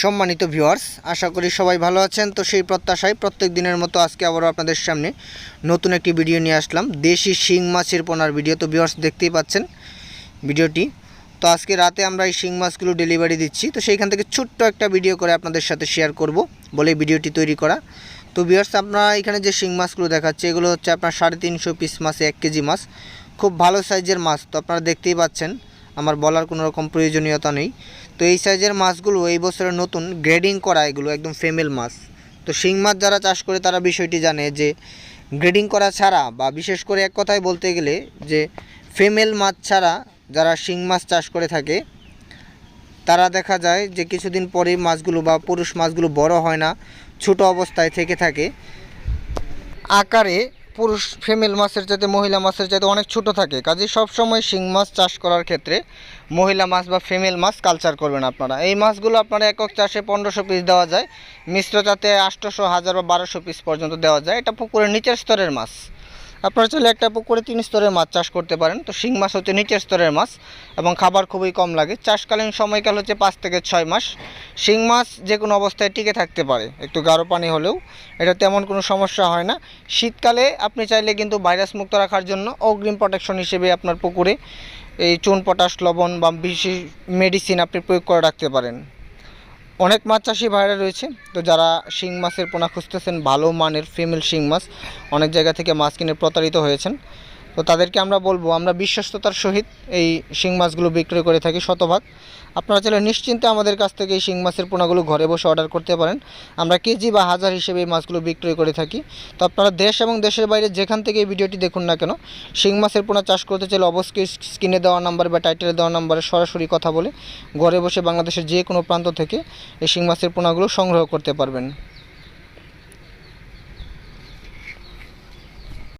সম্মানিত ভিউয়ার্স আশা করি সবাই ভালো আছেন। তো সেই প্রত্যাশায় প্রত্যেক দিনের মতো আজকে আবারও আপনাদের সামনে নতুন একটি ভিডিও নিয়ে আসলাম। দেশি শিং মাছের পোনার ভিডিও তো ভিউয়ার্স দেখতেই পাচ্ছেন ভিডিওটি তো আজকে রাতে আমরা এই শিং মাছগুলো ডেলিভারি দিচ্ছি। তো সেইখান থেকে ছোট্ট একটা ভিডিও করে আপনাদের সাথে শেয়ার করব বলে ভিডিওটি তৈরি করা। তো ভিউয়ার্স আপনারা এখানে যে শিং মাছগুলো দেখাচ্ছে, এগুলো হচ্ছে আপনার সাড়ে তিনশো পিস মাছে, এক কেজি মাছ। খুব ভালো সাইজের মাছ। তো আপনারা দেখতেই পাচ্ছেন আমার বলার কোনো রকম প্রয়োজনীয়তা নেই। তো এই সাইজের মাছগুলো এই বছরে নতুন গ্রেডিং করা এগুলো একদম ফেমেল মাছ। তো শিং মাছ যারা চাষ করে তারা বিষয়টি জানে যে গ্রেডিং করা ছাড়া বা বিশেষ করে এক কথায় বলতে গেলে যে ফেমেল মাছ ছাড়া যারা শিং মাছ চাষ করে থাকে, তারা দেখা যায় যে কিছুদিন পরে মাছগুলো বা পুরুষ মাছগুলো বড় হয় না, ছোট অবস্থায় থেকে থাকে। আকারে পুরুষ ফিমেল মাছের চাইতে মহিলা মাছের চাইতে অনেক ছোট থাকে। কাজেই সবসময় শিং মাছ চাষ করার ক্ষেত্রে মহিলা মাছ বা ফিমেল মাছ কালচার করবেন আপনারা। এই মাছগুলো আপনারা একক চাষে পনেরোশো পিস দেওয়া যায়। মিশ্র চাতে আটশোশো হাজার বা বারোশো পিস পর্যন্ত দেওয়া যায়। এটা পুকুরের নিচের স্তরের মাছ। আপনারা চাইলে একটা পুকুরে তিন স্তরের মাছ চাষ করতে পারেন। তো শিং মাছ হচ্ছে নিচের স্তরের মাছ এবং খাবার খুবই কম লাগে। চাষকালীন সময়কাল হচ্ছে পাঁচ থেকে ছয় মাস। শিং মাছ যে কোনো অবস্থায় টিকে থাকতে পারে, একটু গাঢ় পানি হলেও। এটা তেমন কোনো সমস্যা হয় না। শীতকালে আপনি চাইলে কিন্তু ভাইরাস মুক্ত রাখার জন্য অগ্রিম প্রোটেকশন হিসেবে আপনার পুকুরে এই চুন, পটাশ, লবণ বা বিশেষ মেডিসিন আপনি প্রয়োগ করে রাখতে পারেন। অনেক মাছ চাষি ভাইরা রয়েছে। তো যারা শিং মাছের পোনা খুঁজতেছেন, ভালো মানের ফিমেল শিং মাছ, অনেক জায়গা থেকে মাছ কিনে প্রতারিত হয়েছেন। তো তাদেরকে আমরা বলব, আমরা বিশ্বস্ততার সহিত এই শিং মাছগুলো বিক্রয় করে থাকি শতভাগ। আপনারা চাইলে নিশ্চিন্তে আমাদের কাছ থেকে এই শিং মাছের পোনাগুলো ঘরে বসে অর্ডার করতে পারেন। আমরা কেজি বা হাজার হিসেবে এই মাছগুলো বিক্রয় করে থাকি। তো আপনারা দেশ এবং দেশের বাইরে যেখান থেকে এই ভিডিওটি দেখুন না কেন, শিং মাছের পোনা চাষ করতে চাইলে অবশ্যই স্ক্রিনে দেওয়া নাম্বার বা টাইটেলে দেওয়া নাম্বারে সরাসরি কথা বলে ঘরে বসে বাংলাদেশের যে কোনো প্রান্ত থেকে এই শিং মাছের পোনাগুলো সংগ্রহ করতে পারবেন।